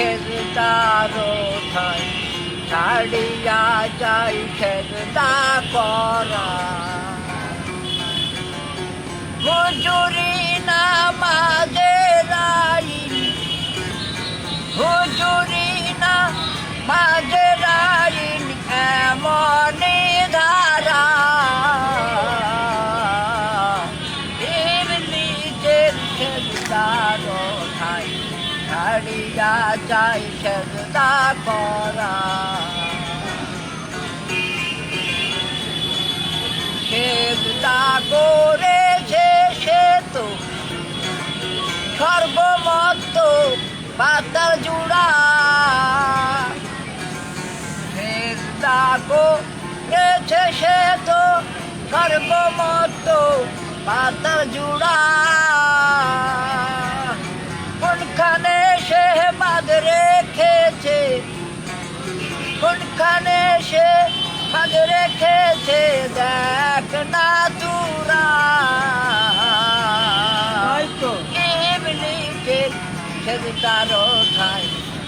খেলতার ঠাই ছাড়িয়া যাই খেলতা করা হুজুরি নামাজে রাই হুজুরি না মাঝে ছাড়িয়া যাই খেলতা করা। খেলতা করেছে সে তো সর্বমত্ত পাতার জুড়া। খেলতা করেছে সে তো সর্বমত্ত পাতার জুড়া। কোনখানে সে ভাগ রেখেছে দেখ না তুরা ইবলিসের সেজদার ঠাই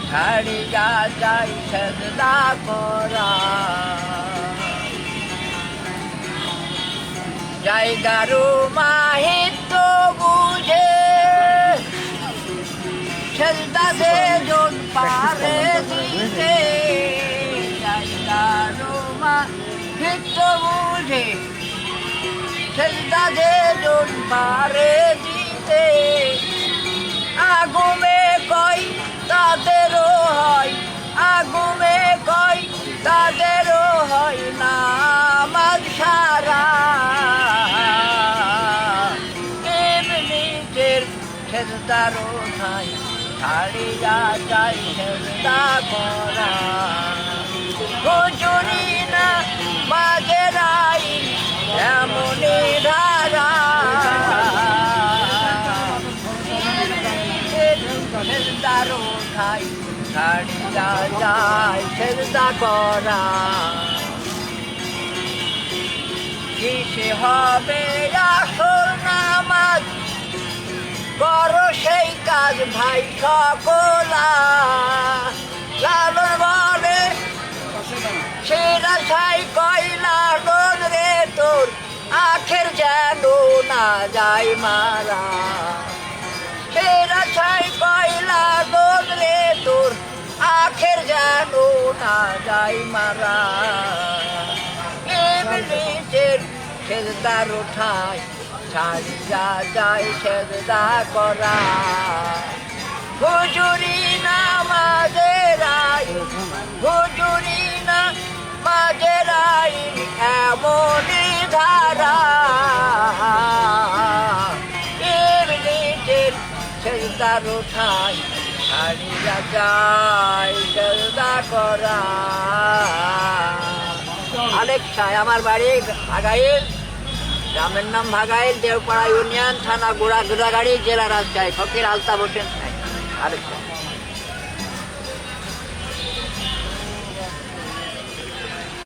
ছাড়িয়া যাই সেজদা করা। জায়গারু মাহিত্য বুঝে সেজদা সে জন পারে সেজদা সে জন পারে দিতে আগুমে কই তাদেরও হয় আগুমে কই তাদেরও হয় না আমার সারা। এমনিতের সেজদারও নাই ছাড়িয়া যাই সেজদা করা। সেজদারও ঠাই ছাড়িয়া যায় সেজদা করা। কিসে হবে আসল নামাজ? করো সেই কাজ ভাই সকলা। লালন বলে, সেরা ছাই কয়লা ডোন রে তোর, আখের যেন না যায় মারা সেরা পাইলা ডোন তোর আখের জানো না যায় মারা। এমনিতের সেজদার ওঠায় ছাড়িয়া যায় সেজদা করা। হুজুরি না সেজদার ঠাই হারিয়া যায় সেজদা করা। আলেকসায় আমার বাড়ি ভাগাইল, গ্রামের নাম ভাগাইল, দেওপাড়া ইউনিয়ন থানা গোড়া গোড়াগাড়ি, জেলা রাজশাহী, ফকির আলতাফ হোসেন আলেকসা